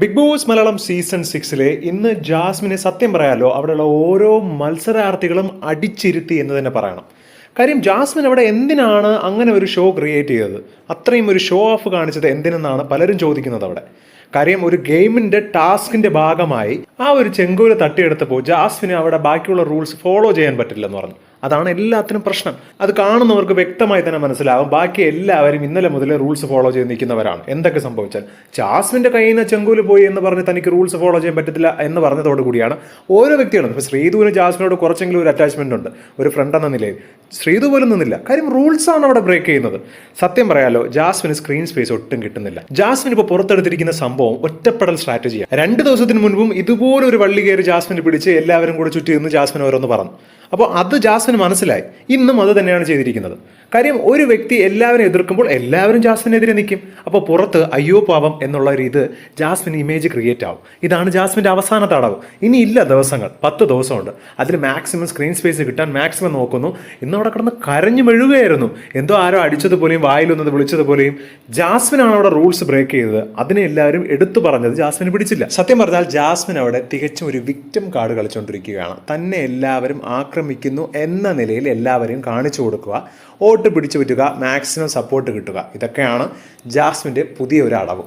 Big Boss Malayalam season സിക്സിലെ ഇന്ന് ജാസ്മിനെ സത്യം പറയാലോ അവിടെയുള്ള ഓരോ മത്സരാർത്ഥികളും അടിച്ചിരുത്തി എന്ന് തന്നെ പറയണം. കാര്യം ജാസ്മിൻ അവിടെ എന്തിനാണ് അങ്ങനെ ഒരു ഷോ ക്രിയേറ്റ് ചെയ്തത്? അത്രയും ഒരു ഷോ ഓഫ് കാണിച്ചത് എന്തിനെന്നാണ് പലരും ചോദിക്കുന്നത് അവിടെ. കാര്യം ഒരു ഗെയിമിന്റെ ടാസ്കിന്റെ ഭാഗമായി ആ ഒരു ചെങ്കോൽ തട്ടിയെടുത്തപ്പോൾ ജാസ്മിന് അവിടെ ബാക്കിയുള്ള റൂൾസ് ഫോളോ ചെയ്യാൻ പറ്റില്ലെന്ന് പറഞ്ഞു. അതാണ് എല്ലാത്തിനും പ്രശ്നം. അത് കാണുന്നവർക്ക് വ്യക്തമായി തന്നെ മനസ്സിലാവും. ബാക്കി എല്ലാവരും ഇന്നലെ മുതലേ റൂൾസ് ഫോളോ ചെയ്ത് നിൽക്കുന്നവരാണ്. എന്തൊക്കെ സംഭവിച്ചാൽ ജാസ്മിന്റെ കയ്യിൽ നിന്ന് ചെങ്കൂൽ പോയി എന്ന് പറഞ്ഞ് തനിക്ക് റൂൾസ് ഫോളോ ചെയ്യാൻ പറ്റത്തില്ല എന്ന് പറഞ്ഞതോട് കൂടിയാണ് ഓരോ വ്യക്തികളും. ഇപ്പോൾ ശ്രീധുവിന് ജാസ്മിനോട് കുറച്ചെങ്കിലും ഒരു അറ്റാച്ച്മെന്റ് ഉണ്ട്. ഒരു ഫ്രണ്ട് എന്ന നിലയിൽ. ശ്രീധു പോലും നിന്നില്ല. കാര്യം റൂൾസ് ആണ് അവിടെ ബ്രേക്ക് ചെയ്യുന്നത്. സത്യം പറയാലോ ജാസ്മിന് സ്ക്രീൻ സ്പേസ് ഒട്ടും കിട്ടുന്നില്ല. ജാസ്മിൻ ഇപ്പോൾ പുറത്തെടുത്തിരിക്കുന്ന സംഭവം ഒറ്റപ്പെടൽ സ്ട്രാറ്റജിയാണ് രണ്ട് ദിവസത്തിന് മുൻപും ഇതുപോലെ ഒരു വള്ളി കയറി ജാസ്മിന് പിടിച്ച് എല്ലാവരും കൂടെ ചുറ്റി നിന്ന് ജാസ്മിൻ ഓരോന്ന് പറഞ്ഞു. അപ്പോൾ അത് ജാസ്മിന് മനസ്സിലായി. ഇന്നും അത് തന്നെയാണ് ചെയ്തിരിക്കുന്നത്. കാര്യം ഒരു വ്യക്തി എല്ലാവരും എതിർക്കുമ്പോൾ എല്ലാവരും ജാസ്മിനെതിരെ നിൽക്കും. അപ്പോൾ പുറത്ത് അയ്യോ പാവം എന്നുള്ള ഒരു ഇത് ജാസ്മിൻ ഇമേജ് ക്രിയേറ്റ് ആവും. ഇതാണ് ജാസ്മിന്റെ അവസാന തടവ്. ഇനി ഇല്ല ദിവസങ്ങൾ. പത്ത് ദിവസമുണ്ട്. അതിൽ മാക്സിമം സ്ക്രീൻ സ്പേസ് കിട്ടാൻ മാക്സിമം നോക്കുന്നു. ഇന്ന് അവിടെ കിടന്ന് കരഞ്ഞു മെഴുകുകയായിരുന്നു. എന്തോ ആരോ അടിച്ചതുപോലെയും വായിലൊന്നത് വിളിച്ചതുപോലെയും ജാസ്മിനാണ് അവിടെ റൂൾസ് ബ്രേക്ക് ചെയ്തത്. അതിനെ എല്ലാവരും എടുത്തു പറഞ്ഞത് ജാസ്മിന് പിടിച്ചില്ല. സത്യം പറഞ്ഞാൽ ജാസ്മിൻ അവിടെ തികച്ചും ഒരു വിക്റ്റം കാർഡ് കളിച്ചുകൊണ്ടിരിക്കുകയാണ് തന്നെ എല്ലാവരും ആക്രമിക്കുന്നു എന്ന നിലയിൽ എല്ലാവരെയും കാണിച്ചു കൊടുക്കുക. വോട്ട് പിടിച്ചു പറ്റുക മാക്സിമം സപ്പോർട്ട് കിട്ടുക. ഇതൊക്കെയാണ് ജാസ്മിന്റെ പുതിയൊരു അടവ്